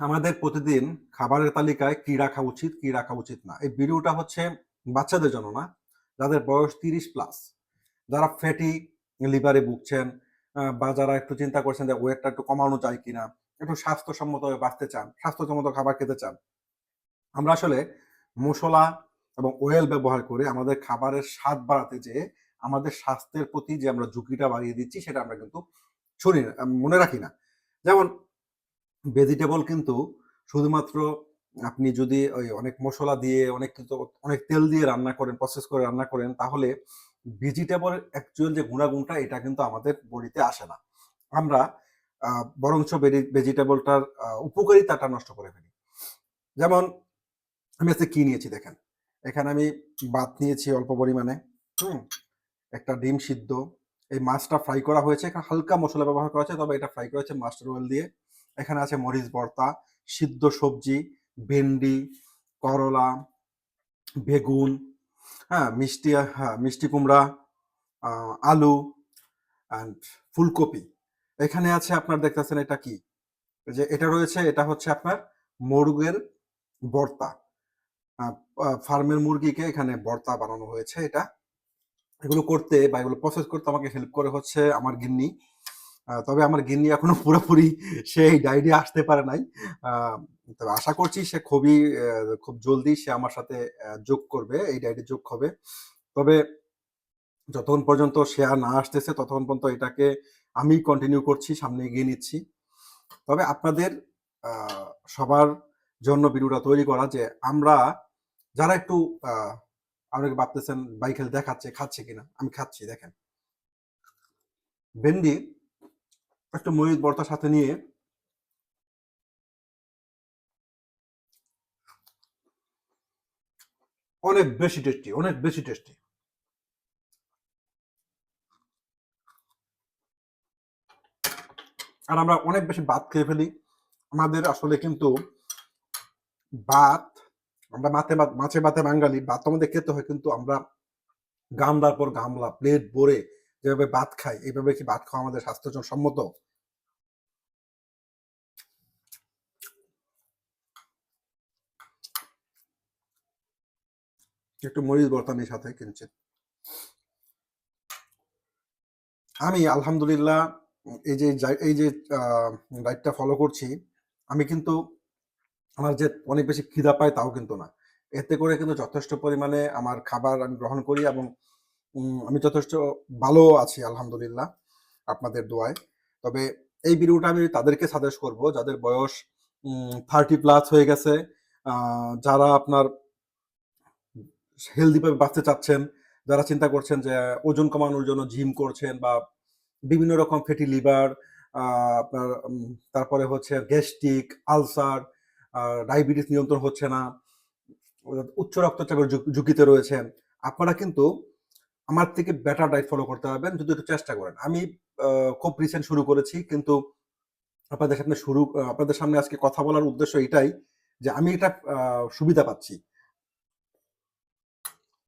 আমাদের প্রতিদিন খাবারের তালিকায় কি রাখা উচিত কি রাখা উচিত না। এই ভিডিওটা হচ্ছে বাচ্চাদের জন্য না, যাদের বয়স তিরিশ প্লাস যারা ফ্যাটি লিভারে ভুগছেন বা যারা একটু চিন্তা করছেন যে ওয়েটটা একটু কমানো যায় কিনা, একটু স্বাস্থ্যসম্মতভাবে বাঁচতে চান, স্বাস্থ্যসম্মত খাবার খেতে চান। আমরা আসলে মশলা এবং ওয়েল ব্যবহার করে আমাদের খাবারের স্বাদ বাড়াতে যে আমাদের স্বাস্থ্যের প্রতি যে আমরা ঝুঁকিটা বাড়িয়ে দিচ্ছি, সেটা আমরা কিন্তু শুনি মনে রাখি না। যেমন ভেজিটেবল কিন্তু শুধুমাত্র আপনি যদি ওই অনেক মশলা দিয়ে, অনেক কিন্তু অনেক তেল দিয়ে রান্না করেন প্রসেস করে রান্না করেন, তাহলে ভেজিটেবল অ্যাকচুয়াল যে গুণাগুণটা, এটা কিন্তু আমাদের বডিতে আসে না। আমরা বরঞ্চ ভেজিটেবলটার উপকারিতাটা নষ্ট করে ফেলি। যেমন, আমি আজকে কি নিয়েছি দেখেন। এখানে আমি ভাত নিয়েছি অল্প পরিমাণে, হুম? একটা ডিম সিদ্ধ। এই মাছটা ফ্রাই করা হয়েছে হালকা মশলা ব্যবহার করা হয়েছে, তবে এটা ফ্রাই করা হয়েছে মাস্টার অয়েল দিয়ে। এখানে আছে মরিচ ভর্তা, সিদ্ধ সবজি, ভেন্ডি, করলা, বেগুন হ্যাঁ মিষ্টি হ্যাঁ মিষ্টি কুমড়া আলু অ্যান্ড ফুলকপি। এখানে আছে আপনার দেখতেছেন এটা কি? যে এটা রয়েছে, এটা হচ্ছে আপনার মুরগের ভর্তা। ফার্মের মুরগিকে এখানে ভর্তা বানানো হয়েছে এটা। এগুলো করতে বা এগুলো প্রসেস করতে আমাকে হেল্প করে হচ্ছে আমার গিন্নি। তবে আমার গিন্নি এখনও পুরোপুরি সেই ডায়েরি আসতে পারে নাই। তবে আশা করছি সে খুবই খুব জলদি সে আমার সাথে যোগ করবে এই ডায়েরি যোগ হবে। তবে যতক্ষণ পর্যন্ত সে আর না আসতেছে ততক্ষণ পর্যন্ত এটাকে আমি কন্টিনিউ করছি সামনে এগিয়ে নিচ্ছি। তবে আপনাদের সবার জন্য ভিডিওটা তৈরি করা যে আমরা যারা একটু আহ, অনেকে ভাবতেছেন বাইকেল দেখাচ্ছে খাচ্ছে কিনা? আমি খাচ্ছি দেখেন। ভেন্ডি একটু ময়ূর ভর্তার সাথে নিয়ে অনেক বেশি টেস্টি অনেক বেশি টেস্টি আর আমরা অনেক বেশি ভাত খেয়ে ফেলি। আমাদের আসলে কিন্তু ভাত, আমরা মাছে মাছে ভাতে বাঙালি, ভাত আমাদের খেতে হয় কিন্তু আমরা গামলার পর গামলা প্লেট ভরে যেভাবে ভাত খাই, এইভাবে কি ভাত খাওয়া আমাদের স্বাস্থ্যের জন্য সম্মত? একটু মরিচ ভর্তা নিয়ে সাথে কিনছে আমি আলহামদুলিল্লাহ এই যে এই যে ডায়েটটা ফলো করছি, আমি কিন্তু আমার যে অনেক বেশি খিদা পায় তাও কিন্তু না। এতে করে কিন্তু যথেষ্ট পরিমাণে আমার খাবার আমি গ্রহণ করি এবং আমি যথেষ্ট ভালো আছি, আলহামদুলিল্লাহ, আপনাদের দোয়ায়। তবে এই ভিডিওটা আমি তাদেরকে সাজেস্ট করব, যাদের বয়স থার্টি প্লাস হয়ে গেছে যারা আপনার হেলদি ভাবে বাঁচতে চাচ্ছেন, যারা চিন্তা করছেন যে ওজন কমানোর জন্য জিম করছেন বা বিভিন্ন রকম ফ্যাটি লিভার আপনার তারপরে হচ্ছে গ্যাস্ট্রিক আলসার ডায়াবেটিস নিয়ন্ত্রণ হচ্ছে না, উচ্চ রক্তচাপের ঝুঁক- ঝুঁকিতে রয়েছেন, আপনারা কিন্তু আমার থেকে বেটার ডায়েট ফলো করতে পারবেন। যদি একটু চেষ্টা করেন। আমি খুব রিসেন্ট শুরু করেছি, কিন্তু আপনাদের সামনে শুরু আপনাদের সামনে আজকে কথা বলার উদ্দেশ্য এটাই যে আমি এটা সুবিধা পাচ্ছি।